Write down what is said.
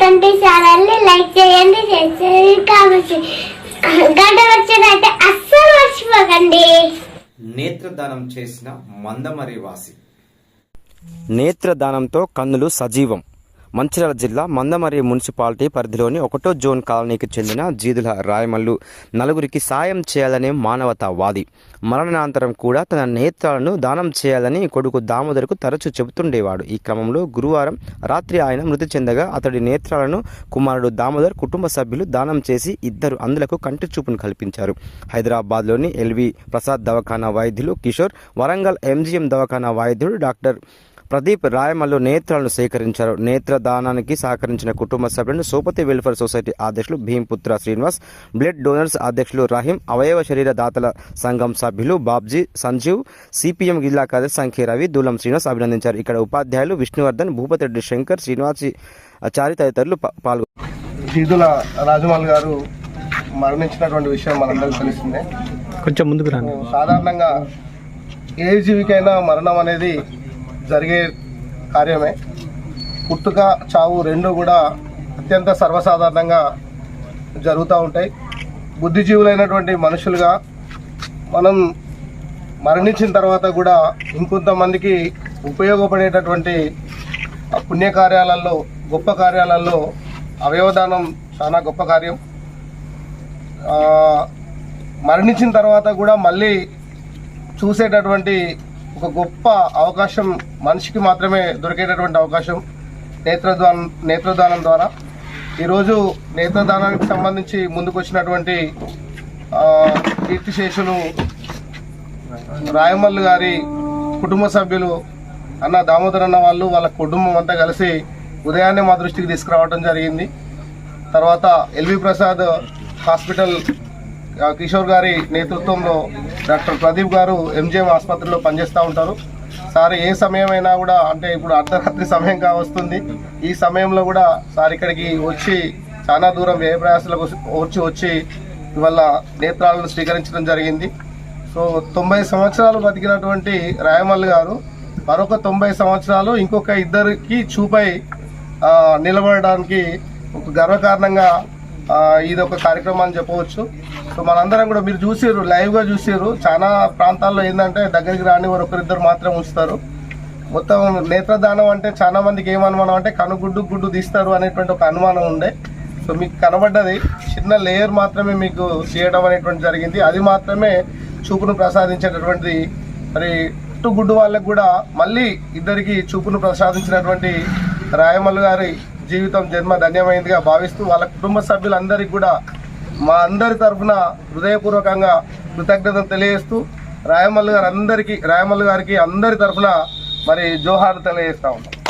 Twenty ఛానల్ని like చేయండి share చేయండి కామెంట్ గంట వచ్చినట్టే అస్సలు మర్చిపోకండి. నేత్రదానం చేసిన మందమరి వాసి నేత్రదానంతో కన్నులు సజీవం. మంచిర్యాల జిల్లా మందమరి మున్సిపాలిటీ పరిధిలోని ఒకటో జోన్ కాలనీకి చెందిన జీదుల రాయమల్లు నలుగురికి సాయం చేయాలనే మానవతావాది. మరణానంతరం కూడా తన నేత్రాలను దానం చేయాలని కొడుకు దామోదర్కు తరచూ చెబుతుండేవాడు. ఈ క్రమంలో గురువారం రాత్రి ఆయన మృతి చెందగా అతడి నేత్రాలను కుమారుడు దామోదర్ కుటుంబ సభ్యులు దానం చేసి ఇద్దరు అందులకు కంటి చూపును కల్పించారు. హైదరాబాద్లోని ఎల్వి ప్రసాద్ దవాఖానా వైద్యులు కిషోర్ వరంగల్ ఎంజీఎం దవాఖానా వైద్యుడు డాక్టర్ ప్రదీప్ రాయమల్లు నేత్రాలను సేకరించారు. నేత్రదానానికి సహకరించిన కుటుంబ సభ్యులను సోపతి వెల్ఫేర్ సొసైటీ అధ్యక్షులు భీంపుత్ర శ్రీనివాస్ బ్లడ్ డోనర్స్ అధ్యక్షులు రహీం అవయవ శరీర దాతల సంఘం సభ్యులు బాబ్జీ సంజీవ్ సిపిఎం జిల్లా కార్యదర్శి సంఖ్య రవి దూలం శ్రీనివాస్ అభినందించారు. ఇక్కడ ఉపాధ్యాయులు విష్ణువర్ధన్ భూపతి రెడ్డి శంకర్ శ్రీనివాసి చారి తదితరులు పాల్గొన్నారు జీదుల రాజమౌళి గారు మరణించినటువంటి విషయం మనందరికీ తెలిసిందే. కొంచెం ముందుకు రండి. సాధారణంగా ఏ జీవికైనా మరణం అనేది జరిగే కార్యమే. పుట్టుక చావు రెండు కూడా అత్యంత సర్వసాధారణంగా జరుగుతూ ఉంటాయి. బుద్ధిజీవులైనటువంటి మనుషులుగా మనం మరణించిన తర్వాత కూడా ఇంకొంతమందికి ఉపయోగపడేటటువంటి పుణ్యకార్యాలలో గొప్ప కార్యాలలో అవయవదానం చాలా గొప్ప కార్యం. మరణించిన తర్వాత కూడా మళ్ళీ చూసేటటువంటి ఒక గొప్ప అవకాశం మనిషికి మాత్రమే దొరికేటటువంటి అవకాశం నేత్రదానం నేత్రదానం ద్వారా. ఈరోజు నేత్రదానానికి సంబంధించి ముందుకు వచ్చినటువంటి కీర్తిశేషులు రాయమల్లు గారి కుటుంబ సభ్యులు అన్న దామోదర్ అన్న వాళ్ళు వాళ్ళ కుటుంబం అంతా కలిసి ఉదయాన్నే మా దృష్టికి తీసుకురావడం జరిగింది. తర్వాత ఎల్వి ప్రసాద్ హాస్పిటల్ కిషోర్ గారి నేతృత్వంలో డాక్టర్ ప్రదీప్ గారు ఎంజిఎం ఆసుపత్రిలో పనిచేస్తూ ఉంటారు. సార్ ఏ సమయమైనా కూడా అంటే ఇప్పుడు అర్ధరాత్రి సమయం కావస్తుంది. ఈ సమయంలో కూడా సార్ ఇక్కడికి వచ్చి చాలా దూరం వ్యయ ప్రయాసాలకు వచ్చి వచ్చి ఇవాళ నేత్రాలను స్వీకరించడం జరిగింది. సో తొంభై సంవత్సరాలు బతికినటువంటి రాయమల్లి గారు మరొక తొంభై సంవత్సరాలు ఇంకొక ఇద్దరికి చూపై నిలబడడానికి ఒక గర్వకారణంగా ఇది ఒక కార్యక్రమం అని చెప్పవచ్చు. సో మనందరం కూడా మీరు చూసారు లైవ్గా చూసారు చాలా ప్రాంతాల్లో ఏంటంటే దగ్గరికి రాని వారు ఒకరిద్దరు మాత్రం ఉంచుతారు. మొత్తం నేత్రదానం అంటే చాలా మందికి ఏమనుమానం అంటే కనుగుడ్డు గుడ్డు తీస్తారు అనేటువంటి ఒక అనుమానం ఉండే. సో మీకు కనబడ్డది చిన్న లేయర్ మాత్రమే మీకు చేయడం అనేటువంటి జరిగింది. అది మాత్రమే చూపును ప్రసాదించేటటువంటి మరి ఇటు గుడ్డు వాళ్ళకు కూడా మళ్ళీ ఇద్దరికి చూపును ప్రసాదించినటువంటి రాయమల్లు గారి జీవితం జన్మ ధన్యమైందిగా భావిస్తూ వాళ్ళ కుటుంబ సభ్యులందరికీ కూడా మా అందరి తరఫున హృదయపూర్వకంగా కృతజ్ఞతలు తెలియజేస్తూ రాయమల్లు గారు అందరికీ రాయమల్లు గారికి అందరి తరఫున మరి జోహార్లు తెలియజేస్తా ఉన్నాం.